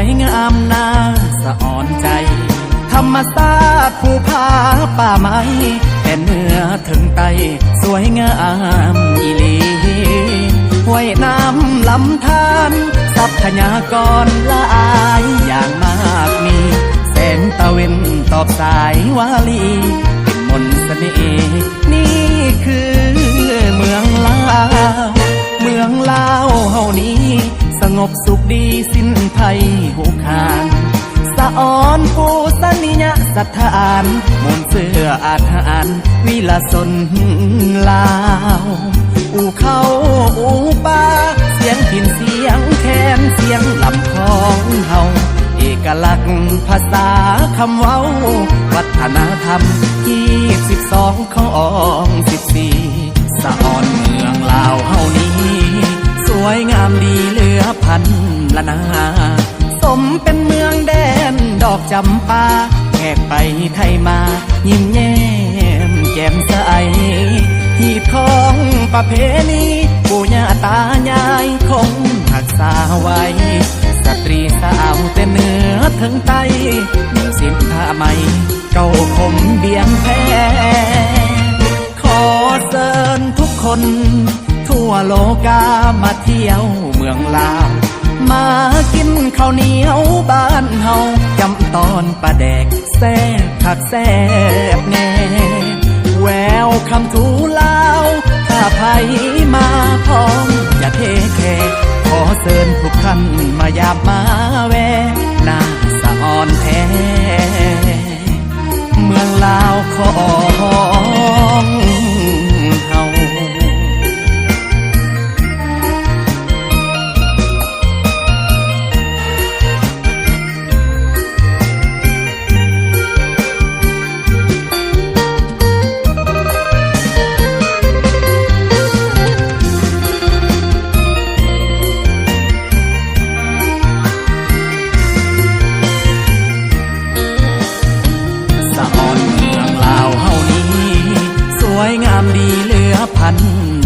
วยงามนาสะอ่อนใจ ธรรมชาติภูผาป่าไม้แต่เนื้อถึงไตสวยงามอีลีห้วยน้ำลำธารทรัพยากรละอายอย่างมากมี แสงตะเวนตอบสายวาลี สุขดีสิ้นภัยหูคานสะออนปูสนิยสถานมนเสื้ออาถานวิลาสนลาว อูเข้าอูป่าเสียงพินเสียงแคนเสียงลำคองเฮาเอกลักษณ์ภาษาคำเว้า วัฒนธรรมที่สิบสองของสิบสี่ ละนา สมเป็นเมืองแดนดอกจำปาแขกไปไทยมา ยิ้มแย้มแจ่มใสหีบของประเพณีปู่ย่าตายายคงหักษาไว้ สตรีสาวแต่เหนือถึงใต้มีสินผ้าไหมเก่าคมเบียงแพ้ขอเชิญทุกคน ทั่วโลกามาเที่ยวเมืองลาว มากินข้าวเหนียวบ้านเฮาจำตอนปลาแดกแซ่บผักแซ่บแน่แววคำทูลาวถ้าไผมาพร้อมจะเทแค่ขอเชิญทุกท่านมายามมาแวหน้าสะอ่อนแท้เมืองลาวขอ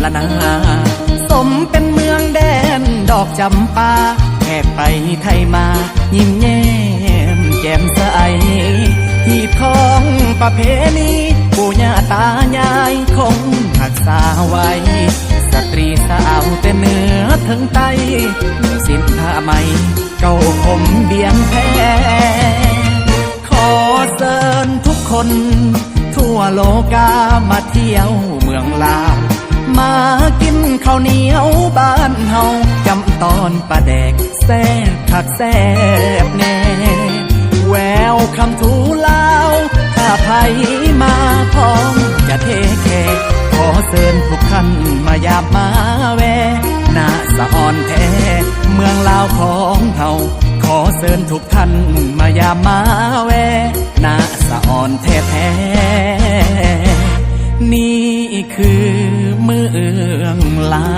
ละนาสมเป็นเมืองแดนดอกจำปาแขกไปไทยมา ยิ้มแย้มแจ่มใสหีบของประเพณีปู่ย่าตายายคงหักษาไว้ สตรีสาวแต่เหนือถึงใต้สินผ้าไหมเก่าคมเบียงแพ้ขอเชิญทุกคน ทั่วโลกามาเที่ยวเมืองลาว มากินข้าวเหนียวบ้านเฮาจำตอนปลาแดกแซ่บผักแซ่บแน่แววคำทูลาวถ้าไผมาพร้อมจะเทแขกขอเชิญทุกท่านมายามมาแวหน้าสะอ่อนแท้เมืองลาวของเฮาขอเชิญทุกท่านมายามมาแวหน้าสะอ่อนแท้แท้ นี่คือเมืองลา